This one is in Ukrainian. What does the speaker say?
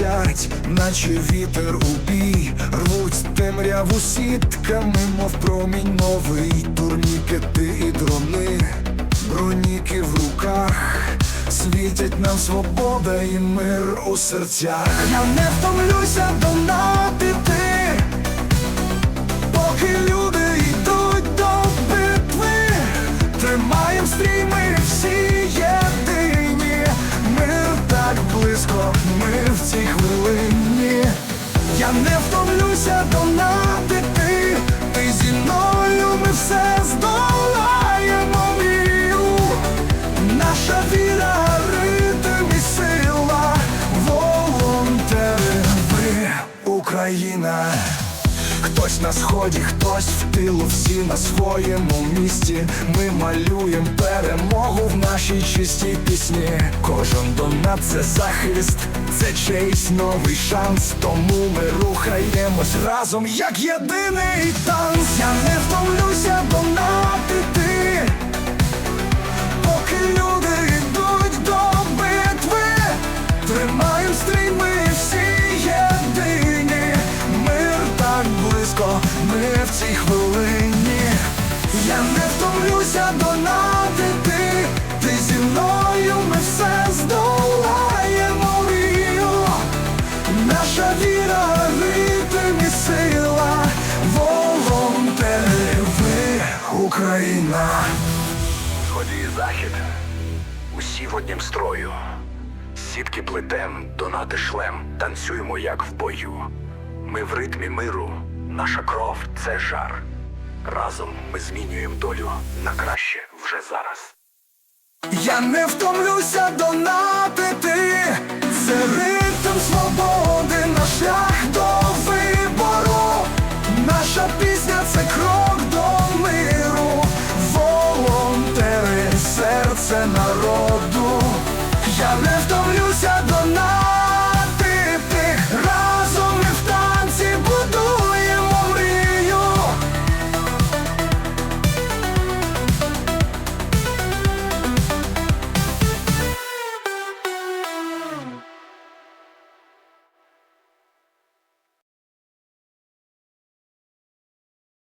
летять, наче вітер у бій, рвуть темряву сітками, мов промінь новий, турнікети і дрони, броніки в руках, світять нам свобода і мир у серцях. Я не втомлюся донатити, віра, ритм і волонтери, Україна. Хтось на сході, хтось в тилу, всі на своєму місці. Ми малюємо перемогу в нашій чистій пісні. Кожен донат це захист, це честь, новий шанс. Тому ми рухаємось разом, як єдиний танц. Я не втомлюся донатити, Тримаєм стрій, ми всі єдині. Мир так близько, ми в цій хвилині. Я не втомлюся донатити, ти зі мною ми все здолаємо мрію. Наша віра, ритм і сила, волонтери, ви Україна. Сходи і захід, усі в однім строю. Сітки плетем, донати шлем, танцюємо, як в бою. Ми в ритмі миру, наша кров це жар. Разом ми змінюємо долю на краще вже зараз. Я не втомлюся донатити, це ритм свободи, наш шлях до вибору, наша пісня це крок до миру, волонтери, серце народу.